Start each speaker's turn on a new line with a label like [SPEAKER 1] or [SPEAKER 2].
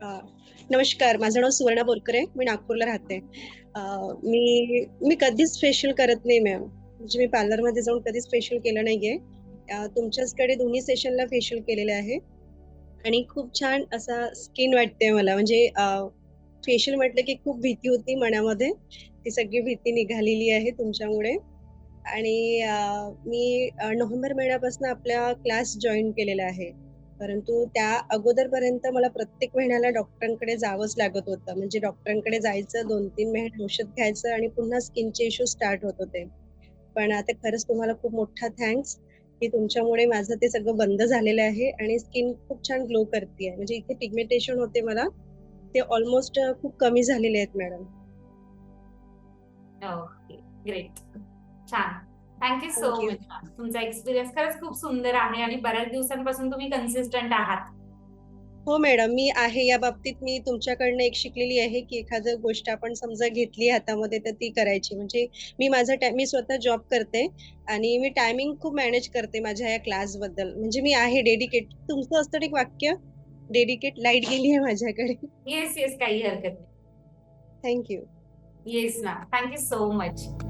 [SPEAKER 1] नमस्कार. माझं नाव सुवर्णा बोरकरे आहे. मी नागपूरला राहते. मी मी कधीच फेशियल करत नाही मॅम. म्हणजे मी पार्लरमध्ये जाऊन कधीच फेशियल केलं नाहीये. तुमच्याचकडे दोन्ही सेशनला फेशियल केलेले आहे आणि खूप छान असा स्किन वाटते मला. म्हणजे फेशियल म्हटलं की खूप भीती होती मनामध्ये. ती सगळी भीती निघालेली आहे तुमच्यामुळे आणि मी नोव्हेंबर महिन्यापासून आपला क्लास जॉईन केलेला आहे. परंतु त्या अगोदरपर्यंत मला प्रत्येक महिन्याला डॉक्टरांकडे जावंच लागत होतं. म्हणजे डॉक्टरांकडे जायचं, 2-3 महिने औषध घ्यायचं आणि पुन्हा स्किनचे इश्यू स्टार्ट होत होते. पण आता खरंच तुम्हाला खूप मोठा थँक्स, की तुमच्यामुळे माझं ते सगळं बंद झालेलं आहे आणि स्किन खूप छान ग्लो करते म्हणजे इथे पिगमेंटेशन होते मला, ते ऑलमोस्ट खूप कमी झालेले आहेत मॅडम.
[SPEAKER 2] ग्रेट. छान. Thank you so. मच. तुमचा एक्सपिरियन्स खरंच खूप सुंदर आहे आणि बऱ्याच दिवसांपासून तुम्ही कन्सिस्टंट आहात.
[SPEAKER 1] हो मॅडम, मी आहे या बाबतीत मी तुमच्याकडनं एक शिकलेली आहे, की एखादी गोष्ट आपण समजा घेतली हातामध्ये तर ती करायची. म्हणजे मी माझा मी स्वतः जॉब करते आणि मी टायमिंग खूप मॅनेज करते माझ्या या क्लासबद्दल. म्हणजे मी आहे डेडिकेट. तुमचं असतं एक वाक्य, डेडिकेट लाइट गेली आहे माझ्याकडे.
[SPEAKER 2] Yes, yes. काही हरकत नाही.
[SPEAKER 1] Thank you.
[SPEAKER 2] Yes ma'am. Thank you so much.